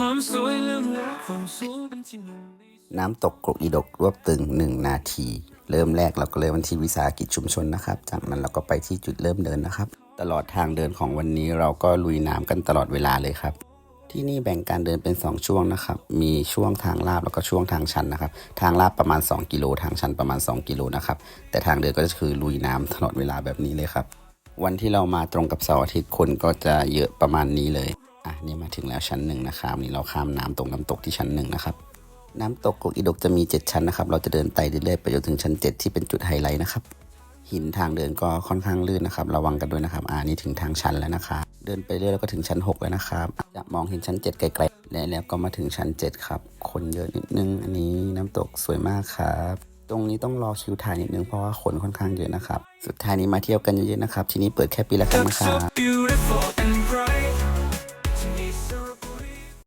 ความสวยเรื่องแล้วความสูงเป็นที่หนึ่งน้ำตกกรกอีดกรวบตึง 1 นาที เริ่มแรกเราก็เริ่มที่วิสาหกิจชุมชนนะครับ จากนั้นเราก็ไปที่จุดเริ่มเดินนะครับ ตลอดทางเดินของวันนี้เราก็ลุยน้ำกันตลอดเวลาเลยครับ ที่นี่แบ่งการเดินเป็น 2 ช่วงนะครับ มีช่วงทางลาดแล้วก็ช่วงทางชันนะครับ ทางลาดประมาณ 2 กิโล ทางชันประมาณ 2 กิโลนะครับ แต่ทางเดินก็คือลุยน้ำตลอดเวลาแบบนี้เลยครับ วันที่เรามาตรงกับเสาร์อาทิตย์คนก็จะเยอะประมาณนี้เลย นี่มาถึงแล้วชั้นหนึ่งนะครับนี่เราข้ามน้ำตรงน้ำตกที่ชั้นหนึ่งนะครับ น้ำตกกกอีดกจะมี 7 ชั้นนะครับ เราจะเดินไต่เรื่อยๆไปจนถึงชั้น 7 ที่เป็นจุดไฮไลท์นะครับ หินทางเดินก็ค่อนข้างลื่นนะครับ ระวังกันด้วยนะครับ อ่านี่ถึงทางชั้นแล้วนะครับ เดินไปเรื่อยแล้วก็ถึงชั้น 6 แล้วนะครับจะมองเห็นชั้น 7 ไกลๆ และแล้วก็มาถึงชั้น 7 ครับ คนเยอะนิดนึง อันนี้น้ำตกสวยมากครับตรงนี้ต้องรอคิวถ่ายนิดนึงเพราะว่าคนค่อนข้างเยอะนะครับ สุดท้ายนี้มาเที่ยวกันเยอะๆนะครับ ที่นี่เปิดแค่ปีละครั้งนะครับ